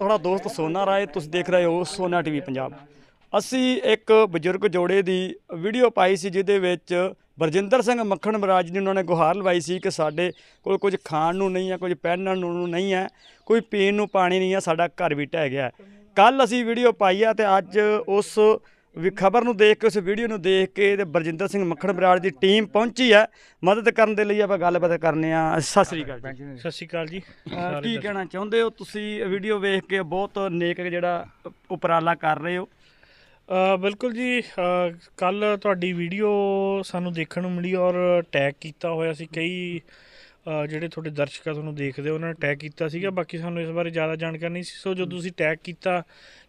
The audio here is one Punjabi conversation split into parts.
ਤੁਹਾਡਾ ਦੋਸਤ ਸੋਨਾ ਰਾਏ ਤੁਸੀਂ ਦੇਖ ਰਹੇ ਹੋ ਸੋਨਾ ਟੀਵੀ ਪੰਜਾਬ। ਅਸੀਂ ਇੱਕ ਬਜ਼ੁਰਗ ਜੋੜੇ ਦੀ ਵੀਡੀਓ ਪਾਈ ਸੀ ਜਿਹਦੇ ਵਿੱਚ ਬਰਜਿੰਦਰ ਸਿੰਘ ਮੱਖਣ ਮਹਾਰਾਜ ਨੇ ਉਹਨਾਂ ਨੇ ਗੁਹਾਰ ਲਵਾਈ ਸੀ ਕਿ ਸਾਡੇ ਕੋਲ ਕੁਝ ਖਾਣ ਨੂੰ ਨਹੀਂ ਹੈ, ਕੁਝ ਪਹਿਨਣ ਨੂੰ ਨਹੀਂ ਹੈ, ਕੋਈ ਪੀਣ ਨੂੰ ਪਾਣੀ ਨਹੀਂ ਹੈ, ਸਾਡਾ ਘਰ ਵੀ ਢਹਿ ਗਿਆ ਕੱਲ ਅਸੀਂ ਵੀਡੀਓ ਪਾਈ ਆ ਤੇ ਅੱਜ ਉਸ ਵੀ ਖਬਰ ਨੂੰ ਦੇਖ ਕੇ ਉਸ ਵੀਡੀਓ ਨੂੰ ਦੇਖ ਕੇ ਤੇ ਬਰਜਿੰਦਰ ਸਿੰਘ ਮੱਖਣ ਬਰਾੜ ਦੀ ਟੀਮ ਪਹੁੰਚੀ ਹੈ। ਮਦਦ ਕਰਨ ਦੇ ਲਈ ਆਪਾਂ ਗੱਲਬਾਤ ਕਰਨੇ ਆ। ਸਤਿ ਸ੍ਰੀ ਅਕਾਲ ਜੀ। ਸਤਿ ਸ਼੍ਰੀ ਅਕਾਲ ਜੀ। ਅਹ ਕੀ ਕਹਿਣਾ ਚਾਹੁੰਦੇ ਹੋ? ਤੁਸੀਂ ਵੀਡੀਓ ਵੇਖ ਕੇ ਬਹੁਤ ਨੇਕ ਜਿਹੜਾ ਉਪਰਾਲਾ ਕਰ ਰਹੇ ਹੋ। ਅ, ਬਿਲਕੁਲ ਜੀ ਕੱਲ ਤੁਹਾਡੀ ਵੀਡੀਓ ਸਾਨੂੰ ਦੇਖਣ ਨੂੰ ਮਿਲੀ ਔਰ ਟੈਗ ਕੀਤਾ ਹੋਇਆ ਸੀ ਕਈ ਜਿਹੜੇ ਤੁਹਾਡੇ ਦਰਸ਼ਕ ਆ ਤੁਹਾਨੂੰ ਦੇਖਦੇ ਉਹਨਾਂ ਨੇ ਟੈਗ ਕੀਤਾ ਸੀਗਾ। ਬਾਕੀ ਸਾਨੂੰ ਇਸ ਬਾਰੇ ਜ਼ਿਆਦਾ ਜਾਣਕਾਰੀ ਨਹੀਂ ਸੀ। ਸੋ ਜਦੋਂ ਤੁਸੀਂ ਟੈਗ ਕੀਤਾ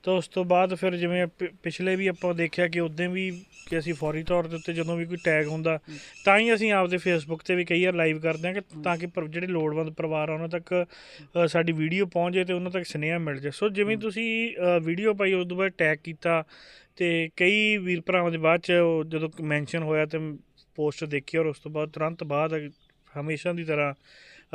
ਤਾਂ ਉਸ ਤੋਂ ਬਾਅਦ ਫਿਰ ਜਿਵੇਂ ਪਿਛਲੇ ਵੀ ਆਪਾਂ ਦੇਖਿਆ ਕਿ ਉਦੋਂ ਵੀ ਕਿ ਅਸੀਂ ਫੌਰੀ ਤੌਰ ਦੇ ਉੱਤੇ ਜਦੋਂ ਵੀ ਕੋਈ ਟੈਗ ਹੁੰਦਾ ਤਾਂ ਹੀ ਅਸੀਂ ਆਪਦੇ ਫੇਸਬੁੱਕ ਤੇ ਵੀ ਕਈ ਵਾਰ ਲਾਈਵ ਕਰਦੇ ਹਾਂ ਕਿ ਤਾਂ ਕਿ ਜਿਹੜੇ ਲੋੜਵੰਦ ਪਰਿਵਾਰ ਆ ਉਹਨਾਂ ਤੱਕ ਸਾਡੀ ਵੀਡੀਓ ਪਹੁੰਚ ਜਾਏ ਤੇ ਉਹਨਾਂ ਤੱਕ ਸੁਨੇਹਾ ਮਿਲ ਜਾਏ। ਸੋ ਜਿਵੇਂ ਤੁਸੀਂ ਵੀਡੀਓ ਪਾਈ ਉਸ ਤੋਂ ਬਾਅਦ ਟੈਗ ਕੀਤਾ ਤੇ ਕਈ ਵੀਰ ਭਰਾਵਾਂ ਦੇ ਬਾਅਦ ਚ ਉਹ ਜਦੋਂ ਮੈਂਸ਼ਨ ਹੋਇਆ ਤੇ ਪੋਸਟ ਦੇਖੀ ਔਰ ਉਸ ਤੋਂ ਬਾਅਦ ਤੁਰੰਤ ਬਾਅਦ ਹਮੇਸ਼ਾ ਦੀ ਤਰ੍ਹਾਂ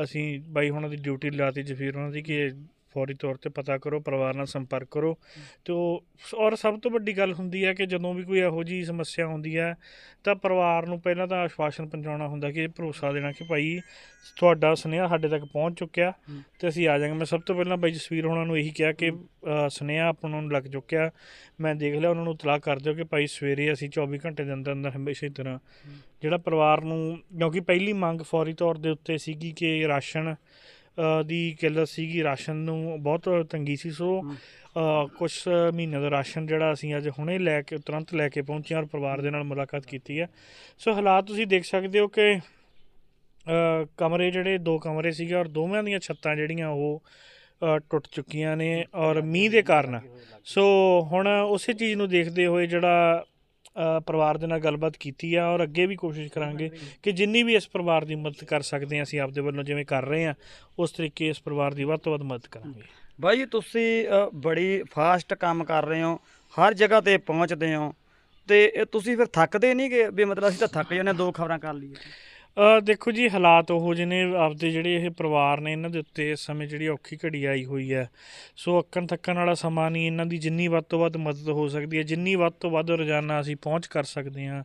ਅਸੀਂ ਬਾਈ ਹੁਣਾਂ ਦੀ ਡਿਊਟੀ ਲਾਤੀ ਜਫੀਰ ਉਹਨਾਂ ਦੀ ਕਿ ਫੌਰੀ ਤੌਰ ਤੇ ਪਤਾ ਕਰੋ ਪਰਿਵਾਰ ਨਾਲ ਸੰਪਰਕ ਕਰੋ। ਤੇ ਉਹ ਔਰ ਸਭ ਤੋਂ ਵੱਡੀ ਗੱਲ ਹੁੰਦੀ ਹੈ ਕਿ ਜਦੋਂ ਵੀ ਕੋਈ ਇਹੋ ਜੀ ਸਮੱਸਿਆ ਹੁੰਦੀ ਹੈ ਤਾਂ ਪਰਿਵਾਰ ਨੂੰ ਪਹਿਲਾਂ ਤਾਂ ਆਸ਼ਵਾਸਨ ਪਹੁੰਚਾਉਣਾ ਹੁੰਦਾ ਕਿ ਇਹ ਭਰੋਸਾ ਦੇਣਾ ਕਿ ਭਾਈ ਤੁਹਾਡਾ ਸੁਨੇਹਾ ਸਾਡੇ ਤੱਕ ਪਹੁੰਚ ਚੁੱਕਿਆ। ਤੇ ਅਸੀਂ ਆ ਜਾਵਾਂਗੇ। ਮੈਂ ਸਭ ਤੋਂ ਪਹਿਲਾਂ ਬਾਈ ਜਸਵੀਰ ਹੋਣਾ ਨੂੰ ਇਹੀ ਕਿਹਾ ਕਿ ਸੁਨੇਹਾ ਆਪਾਂ ਨੂੰ ਲੱਗ ਚੁੱਕਿਆ। ਮੈਂ ਦੇਖ ਲਿਆ ਉਹਨਾਂ ਨੂੰ ਇਤਲਾਹ ਕਰ ਦਿਓ ਕਿ ਭਾਈ ਸਵੇਰੇ ਅਸੀਂ 24 ਘੰਟੇ ਦੇ ਅੰਦਰ ਅੰਦਰ ਹਮੇਸ਼ਾ ਹੀ ਤਰ੍ਹਾਂ ਜਿਹੜਾ ਪਰਿਵਾਰ ਨੂੰ ਕਿਉਂਕਿ ਪਹਿਲੀ ਮੰਗ ਫੌਰੀ ਤੌਰ ਦੇ ਉੱਤੇ ਸੀਗੀ ਕਿ ਰਾਸ਼ਨ ਦੀ ਕਿੱਲਤ ਸੀਗੀ ਰਾਸ਼ਨ ਨੂੰ ਬਹੁਤ ਤੰਗੀ ਸੀ। ਸੋ। ਕੁਝ ਮਹੀਨੇ ਦਾ ਰਾਸ਼ਨ ਜਿਹੜਾ ਅਸੀਂ ਅੱਜ ਹੁਣੇ ਲੈ ਕੇ ਤੁਰੰਤ ਲੈ ਕੇ ਪਹੁੰਚੇ ਹਾਂ ਔਰ ਪਰਿਵਾਰ ਦੇ ਨਾਲ ਮੁਲਾਕਾਤ ਕੀਤੀ ਹੈ। ਸੋ ਹਾਲਾਤ ਤੁਸੀਂ ਦੇਖ ਸਕਦੇ ਹੋ ਕਿ ਕਮਰੇ ਜਿਹੜੇ ਦੋ ਕਮਰੇ ਸੀਗੇ ਔਰ ਦੋਵਾਂ ਦੀਆਂ ਛੱਤਾਂ ਜਿਹੜੀਆਂ ਉਹ ਟੁੱਟ ਚੁੱਕੀਆਂ ਨੇ ਔਰ ਮੀਂਹ ਦੇ ਕਾਰਨ। ਸੋ ਹੁਣ ਉਸੇ ਚੀਜ਼ ਨੂੰ ਦੇਖਦੇ ਹੋਏ ਜਿਹੜਾ ਪਰਿਵਾਰ ਦੇ ਨਾਲ ਗੱਲਬਾਤ ਕੀਤੀ ਆ ਔਰ ਅੱਗੇ ਵੀ ਕੋਸ਼ਿਸ਼ ਕਰਾਂਗੇ ਕਿ ਜਿੰਨੀ ਵੀ ਇਸ ਪਰਿਵਾਰ ਦੀ ਮਦਦ ਕਰ ਸਕਦੇ ਹਾਂ ਅਸੀਂ ਆਪਦੇ ਵੱਲੋਂ ਜਿਵੇਂ ਕਰ ਰਹੇ ਹਾਂ ਉਸ ਤਰੀਕੇ ਇਸ ਪਰਿਵਾਰ ਦੀ ਵੱਧ ਤੋਂ ਵੱਧ ਮਦਦ ਕਰਾਂਗੇ। ਬਾਈ ਤੁਸੀਂ ਬੜੀ ਫਾਸਟ ਕੰਮ ਕਰ ਰਹੇ ਹੋ ਹਰ ਜਗ੍ਹਾ ਤੇ ਪਹੁੰਚਦੇ ਹੋ ਤੇ ਤੁਸੀਂ ਫਿਰ ਥੱਕਦੇ ਨਹੀਂ ਕਿ ਵੀ ਮਤਲਬ ਅਸੀਂ ਤਾਂ ਥੱਕ ਜਾਂਦੇ ਦੋ ਖਬਰਾਂ ਕਰ ਲਈਏ। ਦੇਖੋ ਜੀ, ਹਾਲਾਤ ਉਹੋ ਜਿਹੇ ਨੇ, ਆਪਦੇ ਜਿਹੜੇ ਇਹ ਪਰਿਵਾਰ ਨੇ, ਇਹਨਾਂ ਦੇ ਉੱਤੇ ਇਸ ਸਮੇਂ ਜਿਹੜੀ ਔਖੀ ਘੜੀ ਆਈ ਹੋਈ ਹੈ। ਸੋ ਅੱਕਣ ਥੱਕਣ ਵਾਲਾ ਸਮਾਂ ਨਹੀਂ, ਇਹਨਾਂ ਦੀ ਜਿੰਨੀ ਵੱਧ ਤੋਂ ਵੱਧ ਮਦਦ ਹੋ ਸਕਦੀ ਹੈ, ਜਿੰਨੀ ਵੱਧ ਤੋਂ ਵੱਧ ਰੋਜ਼ਾਨਾ ਅਸੀਂ ਪਹੁੰਚ ਕਰ ਸਕਦੇ ਹਾਂ,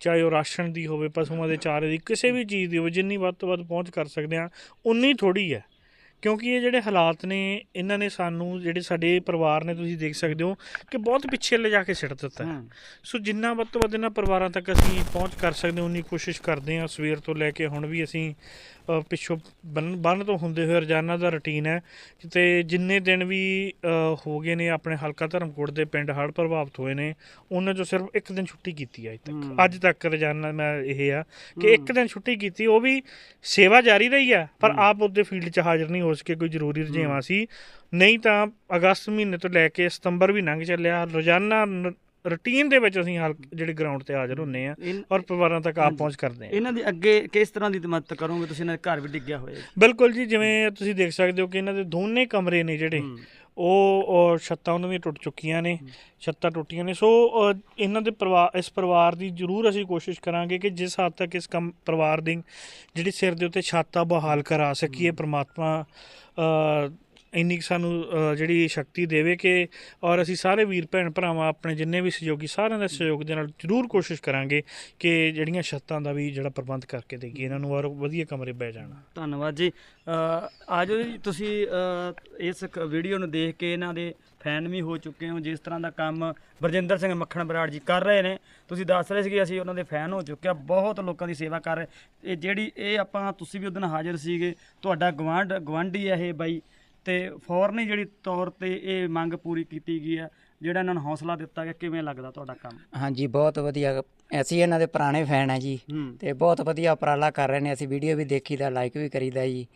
ਚਾਹੇ ਉਹ ਰਾਸ਼ਨ ਦੀ ਹੋਵੇ, ਪਸ਼ੂਆਂ ਦੇ ਚਾਰੇ ਦੀ, ਕਿਸੇ ਵੀ ਚੀਜ਼ ਦੀ ਹੋਵੇ, ਜਿੰਨੀ ਵੱਧ ਤੋਂ ਵੱਧ ਪਹੁੰਚ ਕਰ ਸਕਦੇ ਹਾਂ, ਉਨੀ ਥੋੜੀ ਹੈ। ਕਿਉਂਕਿ ਇਹ ਜਿਹੜੇ ਹਾਲਾਤ ਨੇ ਇਹਨਾਂ ਨੇ ਸਾਨੂੰ ਜਿਹੜੇ ਸਾਡੇ ਪਰਿਵਾਰ ਨੇ ਤੁਸੀਂ ਦੇਖ ਸਕਦੇ ਹੋ ਕਿ ਬਹੁਤ ਪਿੱਛੇ ਲਿਜਾ ਕੇ ਸਿੱਟ ਦਿੱਤਾ ਹੈ। ਸੋ ਜਿੰਨਾ ਵੱਧ ਤੋਂ ਵੱਧ ਇਹਨਾਂ ਪਰਿਵਾਰਾਂ ਤੱਕ ਅਸੀਂ ਪਹੁੰਚ ਕਰ ਸਕਦੇ ਹਾਂ ਉਨੀ ਕੋਸ਼ਿਸ਼ ਕਰਦੇ ਹਾਂ ਸਵੇਰ ਤੋਂ ਲੈ ਕੇ ਹੁਣ ਵੀ ਅਸੀਂ ਪਿੱਛੋਂ ਬੰਨ ਬੰਨ ਤੋਂ ਹੁੰਦੇ ਹੋਏ ਰੋਜ਼ਾਨਾ ਦਾ ਰੁਟੀਨ ਹੈ ਤੇ ਜਿੰਨੇ ਦਿਨ ਵੀ ਹੋ ਗਏ ਨੇ ਆਪਣੇ ਹਲਕਾ ਧਰਮਕੋਟ ਦੇ ਪਿੰਡ ਹੜ੍ਹ ਪ੍ਰਭਾਵਿਤ ਹੋਏ ਨੇ ਉਹਨਾਂ ਚੋਂ ਸਿਰਫ ਇੱਕ ਦਿਨ ਛੁੱਟੀ ਕੀਤੀ ਹੈ ਅੱਜ। ਤੱਕ। ਅੱਜ ਤੱਕ ਰੋਜ਼ਾਨਾ ਮੈਂ ਇਹ ਆ ਕਿ ਇੱਕ ਦਿਨ ਛੁੱਟੀ ਕੀਤੀ ਉਹ ਵੀ ਸੇਵਾ ਜਾਰੀ ਰਹੀ ਆ ਪਰ ਆਪ ਉਹਦੇ ਫੀਲਡ 'ਚ ਹਾਜ਼ਰ ਨਹੀਂ ਹੋ ਸਕੇ ਕੋਈ ਜ਼ਰੂਰੀ ਰੁਝੇਵਾਂ ਸੀ। ਨਹੀਂ ਤਾਂ ਅਗਸਤ ਮਹੀਨੇ ਤੋਂ ਲੈ ਕੇ ਸਤੰਬਰ ਵੀ ਲੰਘ ਚੱਲਿਆ। ਰੋਜ਼ਾਨਾ ਰੁਟੀਨ ਦੇ ਵਿੱਚ ਅਸੀਂ ਹਲ ਜਿਹੜੇ ਗਰਾਊਂਡ ਤੇ ਹਾਜ਼ਰ ਹੁੰਨੇ ਆ ਔਰ ਪਰਿਵਾਰਾਂ ਤੱਕ ਆਪ। ਪਹੁੰਚ ਕਰਦੇ ਆ ਇਹਨਾਂ ਦੀ ਅੱਗੇ ਕਿਸ ਤਰ੍ਹਾਂ ਦੀ ਮਦਦ ਕਰੋਗੇ ਤੁਸੀਂ? ਇਹਨਾਂ ਦੇ ਘਰ ਵੀ ਡਿੱਗਿਆ ਹੋਇਆ ਬਿਲਕੁਲ ਜੀ ਜਿਵੇਂ ਤੁਸੀਂ ਦੇਖ ਸਕਦੇ ਹੋ ਕਿ ਇਹਨਾਂ ਦੇ ਦੋਨੇ ਕਮਰੇ ਨੇ ਜਿਹੜੇ ਉਹ ਛੱਤਾਂ ਉਹਨਾਂ ਦੀਆਂ ਟੁੱਟ ਚੁੱਕੀਆਂ ਨੇ ਛੱਤਾਂ ਟੁੱਟੀਆਂ ਨੇ। ਸੋ ਇਹਨਾਂ ਦੇ ਪਰਿਵਾਰ ਇਸ ਪਰਿਵਾਰ ਦੀ ਜ਼ਰੂਰ ਅਸੀਂ ਕੋਸ਼ਿਸ਼ ਕਰਾਂਗੇ ਕਿ ਜਿਸ ਹੱਦ ਤੱਕ ਇਸ ਕੰਮ ਪਰਿਵਾਰ ਦੀ ਜਿਹੜੀ ਸਿਰ ਦੇ ਉੱਤੇ ਛੱਤ ਬਹਾਲ ਕਰਾ ਸਕੀਏ ਪ੍ਰਮਾਤਮਾ ਇੰਨੀ ਕੁ ਸਾਨੂੰ ਜਿਹੜੀ ਸ਼ਕਤੀ ਦੇਵੇ ਕਿ ਔਰ ਅਸੀਂ ਸਾਰੇ ਵੀਰ ਭੈਣ ਭਰਾਵਾਂ ਆਪਣੇ ਜਿੰਨੇ ਵੀ ਸਹਿਯੋਗੀ ਸਾਰਿਆਂ ਦੇ ਸਹਿਯੋਗ ਦੇ ਨਾਲ ਜ਼ਰੂਰ ਕੋਸ਼ਿਸ਼ ਕਰਾਂਗੇ ਕਿ ਜਿਹੜੀਆਂ ਛੱਤਾਂ ਦਾ ਵੀ ਜਿਹੜਾ ਪ੍ਰਬੰਧ ਕਰਕੇ ਦੇਈਏ ਇਹਨਾਂ ਨੂੰ ਔਰ ਵਧੀਆ ਕਮਰੇ ਬਹਿ ਜਾਣ। ਧੰਨਵਾਦ ਜੀ। ਅ, ਆਜੋ ਜੀ ਤੁਸੀਂ ਇਸ ਕ- ਵੀਡੀਓ ਨੂੰ ਦੇਖ ਕੇ ਇਹਨਾਂ ਦੇ ਫੈਨ ਵੀ ਹੋ ਚੁੱਕੇ ਹੋ ਜਿਸ ਤਰ੍ਹਾਂ ਦਾ ਕੰਮ ਬਰਜਿੰਦਰ ਸਿੰਘ ਮੱਖਣ ਬਰਾੜ ਜੀ ਕਰ ਰਹੇ ਨੇ। ਤੁਸੀਂ ਦੱਸ ਰਹੇ ਸੀ ਕਿ ਅਸੀਂ ਉਹਨਾਂ ਦੇ ਫੈਨ ਹੋ ਚੁੱਕੇ ਆ ਬਹੁਤ ਲੋਕਾਂ ਦੀ ਸੇਵਾ ਕਰ ਰਹੇ। ਇਹ ਜਿਹੜੀ ਇਹ ਆਪਾਂ ਤੁਸੀਂ ਵੀ ਉਦੋਂ ਹਾਜ਼ਰ ਸੀਗੇ ਤੁਹਾਡਾ ਗਵਾਂਢ ਗਵਾਂਢੀ ਹੈ ਇਹ ਬਾਈ। ਤੇ ਫੌਰਨੀ ਜਿਹੜੀ ਤੌਰ ਤੇ ਇਹ ਮੰਗ ਪੂਰੀ ਕੀਤੀ ਗਈ ਹੈ ਜਿਹੜਾ ਇਹਨਾਂ ਨੂੰ ਹੌਸਲਾ ਦਿੱਤਾ ਗਿਆ ਕਿਵੇਂ ਲੱਗਦਾ ਤੁਹਾਡਾ ਕੰਮ? ਹਾਂਜੀ ਬਹੁਤ ਵਧੀਆ। ਅਸੀਂ ਇਹਨਾਂ ਦੇ ਪੁਰਾਣੇ ਫੈਨ ਆ ਜੀ ਹੂੰ। ਤੇ ਬਹੁਤ ਵਧੀਆ ਉਪਰਾਲਾ ਕਰ ਰਹੇ ਨੇ। ਅਸੀਂ ਵੀਡੀਓ ਵੀ ਦੇਖੀਦਾ ਲਾਈਕ ਵੀ ਕਰੀਦਾ ਜੀ।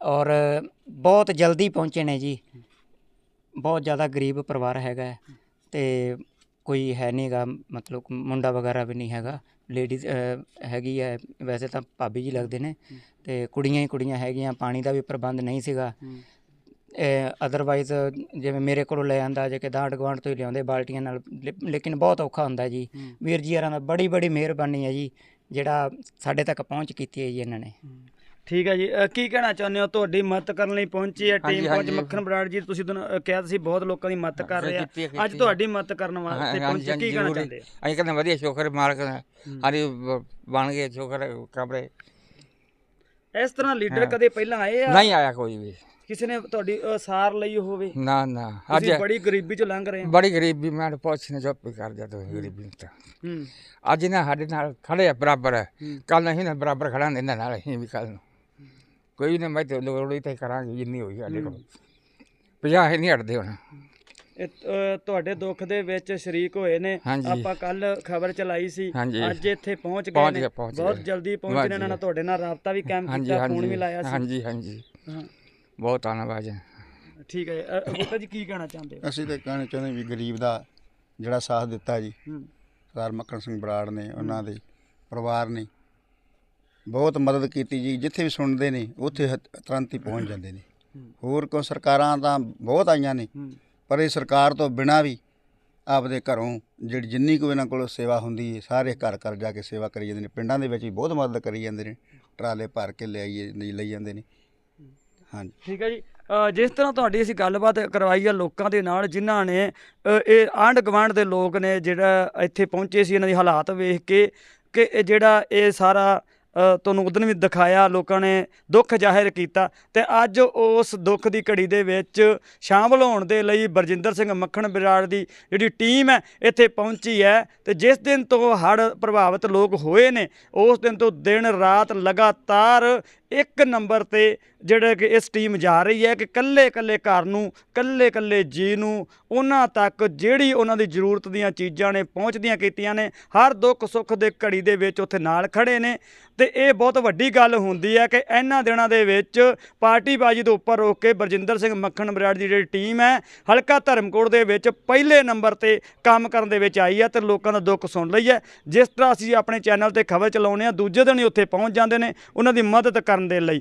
ਔਰ ਬਹੁਤ ਜਲਦੀ ਪਹੁੰਚੇ ਨੇ ਜੀ। ਬਹੁਤ ਜ਼ਿਆਦਾ ਗਰੀਬ ਪਰਿਵਾਰ ਹੈਗਾ ਹੈ ਤੇ ਕੋਈ ਹੈ ਨਹੀਂਗਾ ਮਤਲਬ ਮੁੰਡਾ ਵਗੈਰਾ ਵੀ ਨਹੀਂ ਹੈਗਾ। ਲੇਡੀਜ਼ ਹੈਗੀ ਹੈ ਵੈਸੇ ਤਾਂ ਭਾਬੀ ਜੀ ਲੱਗਦੇ ਨੇ ਤੇ ਕੁੜੀਆਂ ਹੀ ਕੁੜੀਆਂ ਹੈਗੀਆਂ ਪਾਣੀ ਦਾ ਵੀ ਪ੍ਰਬੰਧ ਨਹੀਂ ਸੀਗਾ। ਹੂੰ। ਅਦਰਵਾਈਜ਼ ਜਿਵੇਂ ਮੇਰੇ ਕੋਲੋਂ ਲੈ ਆਂਦਾ ਜੇ ਕਿ ਦਾੜ ਗਵਾਂਡ ਤੋਂ ਹੀ ਲਿਆਉਂਦੇ ਬਾਲਟੀਆਂ ਨਾਲ ਲੇ- ਲੇਕਿਨ ਬਹੁਤ ਔਖਾ ਹੁੰਦਾ ਜੀ। ਵੀਰ ਜੀ ਹਰਾਂ ਦਾ ਬੜੀ ਬੜੀ ਮਿਹਰਬਾਨੀ ਹੈ ਜੀ ਜਿਹੜਾ ਸਾਡੇ ਤੱਕ ਪਹੁੰਚ ਕੀਤੀ ਹੈ ਜੀ ਇਹਨਾਂ ਨੇ। ਠੀਕ ਹੈ ਜੀ। ਅ, ਕੀ ਕਹਿਣਾ ਚਾਹੁੰਦੇ ਹੋ? ਤੁਹਾਡੀ ਮਦਦ ਕਰਨ ਲਈ ਪਹੁੰਚੀ ਹੈ ਹਾਂਜੀ, ਟੀਮ ਪਹੁੰਚ ਹਾਂਜੀ। ਮੱਖਣ ਬਰਾੜ ਜੀ ਤੁਸੀਂ ਤੁਹਾਨੂੰ ਅ, ਕਿਹਾ ਤੁਸੀਂ ਬਹੁਤ ਲੋਕਾਂ ਦੀ ਮਦਦ ਕਰ ਰਹੇ ਕੀਤੀ ਹੈ, ਆ ਅੱਜ ਕੀਤੀ ਹੈ। ਤੁਹਾਡੀ ਮਦਦ ਕਰਨ ਵਾਸਤੇ ਹਾਂਜੀ, ਪਹੁੰਚੇ ਹਾਂਜੀ, ਕੀ ਕਹਿਣਾ। ਚਾਹੁੰਦੇ ਹੋ ਅਸੀਂ ਕਹਿੰਦੇ ਵਧੀਆ ਸ਼ੁਕਰ ਮਾਲਕ ਦਾ ਹਰੀ ਬਣ ਗਏ ਸ਼ੁਕਰ ਕਬਰੇ ਇਸ ਤਰ੍ਹਾਂ ਲੀਡਰ। ਕਦੇ ਪਹਿਲਾਂ ਆਏ ਆ? ਨਹੀਂ ਆਇਆ ਕੋਈ ਵੀ। ਕਿਸੇ ਨੇ ਤੁਹਾਡੀ ਅ, ਸਾਰ ਲਈ ਹੋਵੇ। ਨਾ ਨਾ। ਅੱਜ ਤੁਸੀਂ ਬੜੀ ਗਰੀਬੀ ਚ ਲੰਘ ਰਹੇ ਹੋ। ਬੜੀ ਗਰੀਬੀ ਮੈਂ ਤਾਂ ਪੁੱਛ ਨਹੀਂ ਚੁੱਪ ਹੀ ਕਰ ਜਾ ਤੂੰ ਗਰੀਬੀ ਨੂੰ ਤਾਂ। ਹੂੰ। ਅੱਜ ਨਾ ਸਾਡੇ ਨਾਲ ਖੜੇ ਆ ਬਰਾਬਰ। ਕੱਲ ਨਹੀਂ ਨਾ ਬਰਾਬਰ ਖੜਾ ਇਹਨਾਂ ਨਾਲ ਅਸੀਂ ਵੀ ਕੱਲ ਨੂੰ। ਕੋਈ ਨਹੀਂ ਮੈਂ ਤੇ ਲੋੜੀ ਤੇ ਕਰਾਂਗੇ ਜਿੰਨੀ ਹੋਈ ਸਾਡੇ ਕੋਲ। ਪੰਜਾਹ ਹੀ ਨਹੀਂ ਹਟਦੇ ਹੁਣ। ਇਹ, ਅ, ਤੁਹਾਡੇ ਦੁੱਖ ਦੇ ਵਿੱਚ ਸ਼ਰੀਕ ਹੋਏ ਨੇ। ਹਾਂਜੀ। ਆਪਾਂ ਕੱਲ ਖਬਰ ਚਲਾਈ ਸੀ। ਹਾਂਜੀ। ਅੱਜ ਇੱਥੇ ਪਹੁੰਚ ਗਏ ਪਹੁੰਚ ਨੇ। ਗਏ, ਪਹੁੰਚ ਬਹੁਤ ਗਏ। ਜਲਦੀ ਪਹੁੰਚਣੇ। ਇਹਨਾਂ ਨਾਲ ਤੁਹਾਡੇ ਨਾਲ ਰਾਬਤਾ ਵੀ ਕਾਇਮ ਹਾਂਜੀ ਕੀਤਾ ਫੋਨ ਵੀ ਹਾਂਜੀ ਲਾਇਆ ਸੀ। ਹਾਂਜੀ ਹਾਂਜੀ। ਹਾਂ। ਬਹੁਤ ਧੰਨਵਾਦ ਜੀ। ਠੀਕ ਹੈ ਅ, ਬੂਟਾ ਜੀ ਕੀ ਕਹਿਣਾ ਚਾਹੁੰਦੇ ਹੋ? ਅਸੀਂ ਤਾਂ ਕਹਿਣਾ ਚਾਹੁੰਦੇ ਵੀ ਗਰੀਬ ਦਾ ਜਿਹੜਾ ਸਾਥ ਦਿੱਤਾ ਜੀ ਹੂੰ। ਸਰਦਾਰ ਮੱਕੜ ਸਿੰਘ ਬਰਾੜ ਨੇ ਉਹਨਾਂ ਦੇ ਪਰਿਵਾਰ ਨੇ ਬਹੁਤ ਮਦਦ ਕੀਤੀ ਜੀ। ਜਿੱਥੇ ਵੀ ਸੁਣਦੇ ਨੇ ਉੱਥੇ ਤੁਰੰਤ ਹੀ ਪਹੁੰਚ ਜਾਂਦੇ ਨੇ। ਹੋਰ ਕੋ ਸਰਕਾਰਾਂ ਤਾਂ ਬਹੁਤ ਆਈਆਂ ਨੇ ਹੂੰ। ਪਰ ਇਹ ਸਰਕਾਰ ਤੋਂ ਬਿਨਾ ਵੀ ਆਪਦੇ ਘਰੋਂ ਜਿਹੜੀ ਜਿੰਨੀ ਕੁ ਇਹਨਾਂ ਕੋਲ ਸੇਵਾ ਹੁੰਦੀ ਹੈ ਸਾਰੇ ਘਰ ਘਰ ਜਾ ਕੇ ਸੇਵਾ ਕਰੀ ਜਾਂਦੇ ਨੇ। ਪਿੰਡਾਂ ਦੇ ਵਿੱਚ ਵੀ ਬਹੁਤ ਮਦਦ ਕਰੀ ਜਾਂਦੇ ਨੇ ਟਰਾਲੇ ਭਰ ਕੇ ਲਿਆਈਏ ਲਈ ਜਾਂਦੇ ਨੇ। ਹਾਂਜੀ। ਠੀਕ ਹੈ ਜੀ। ਜਿਸ ਤਰ੍ਹਾਂ ਤੁਹਾਡੀ ਅਸੀਂ ਗੱਲਬਾਤ ਕਰਵਾਈ ਆ ਲੋਕਾਂ ਦੇ ਨਾਲ, ਜਿਨ੍ਹਾਂ ਨੇ ਇਹ ਆਂਢ ਗੁਆਂਢ ਦੇ ਲੋਕ ਨੇ ਜਿਹੜਾ ਇੱਥੇ ਪਹੁੰਚੇ ਸੀ, ਇਹਨਾਂ ਦੀ ਹਾਲਾਤ ਵੇਖ ਕੇ ਕਿ ਇਹ ਜਿਹੜਾ ਇਹ ਸਾਰਾ ਤੁਹਾਨੂੰ ਉਦੋਂ ਵੀ ਦਿਖਾਇਆ, ਲੋਕਾਂ ਨੇ ਦੁੱਖ ਜ਼ਾਹਿਰ ਕੀਤਾ ਤੇ ਅੱਜ ਉਸ ਦੁੱਖ ਦੀ ਘੜੀ ਦੇ ਵਿੱਚ ਸ਼ਾਮਲ ਹੋਣ ਦੇ ਲਈ ਬਰਜਿੰਦਰ ਸਿੰਘ ਮੱਖਣ ਬਰਾੜ ਦੀ ਜਿਹੜੀ ਟੀਮ ਹੈ, ਇੱਥੇ ਪਹੁੰਚੀ ਹੈ ਤੇ ਜਿਸ ਦਿਨ ਤੋਂ ਹੜ੍ਹ ਪ੍ਰਭਾਵਿਤ ਲੋਕ ਹੋਏ ਨੇ, ਉਸ ਦਿਨ ਤੋਂ ਦਿਨ ਰਾਤ ਲਗਾਤਾਰ ਇੱਕ ਨੰਬਰ ਤੇ ਜਿਹੜਾ ਕਿ ਇਸ ਟੀਮ ਜਾ ਰਹੀ ਹੈ ਕਿ ਕੱਲੇ ਕੱਲੇ ਘਰ ਨੂੰ ਕੱਲੇ ਕੱਲੇ ਜੀ ਨੂੰ ਉਹਨਾਂ ਤੱਕ ਜਿਹੜੀ ਉਹਨਾਂ ਦੀ ਜ਼ਰੂਰਤ ਦੀਆਂ ਚੀਜ਼ਾਂ ਨੇ, ਪਹੁੰਚਦੀਆਂ ਕੀਤੀਆਂ ਨੇ, ਹਰ ਦੁੱਖ ਸੁੱਖ ਦੇ ਘੜੀ ਦੇ ਵਿੱਚ ਉੱਥੇ ਨਾਲ ਖੜੇ ਨੇ। ਤੇ ਇਹ ਬਹੁਤ ਵੱਡੀ ਗੱਲ ਹੁੰਦੀ ਹੈ ਕਿ ਇਹਨਾਂ ਦਿਨਾਂ ਦੇ ਵਿੱਚ ਪਾਰਟੀਬਾਜ਼ੀ ਤੋਂ ਉੱਪਰ ਰੋਕ ਕੇ ਬਰਜਿੰਦਰ ਸਿੰਘ ਮੱਖਣ ਬਰਾੜ ਦੀ ਜਿਹੜੀ ਟੀਮ ਹੈ, ਹਲਕਾ ਧਰਮਕੋਟ ਦੇ ਵਿੱਚ ਪਹਿਲੇ ਨੰਬਰ ਤੇ ਕੰਮ ਕਰਨ ਦੇ ਵਿੱਚ ਆਈ ਹੈ ਤੇ ਲੋਕਾਂ ਦਾ ਦੁੱਖ ਸੁਣ ਲਈ ਹੈ। ਜਿਸ ਤਰ੍ਹਾਂ ਅਸੀਂ ਆਪਣੇ ਚੈਨਲ ਤੇ ਖਬਰ ਚਲਾਉਂਦੇ ਆ ਦੂਜੇ ਦਿਨ ਹੀ ਉੱਥੇ ਪਹੁੰਚ ਜਾਂਦੇ ਨੇ, ਉਹਨਾਂ ਦੀ ਮਦਦ ਕਰਨ ਦੇ ਲਈ।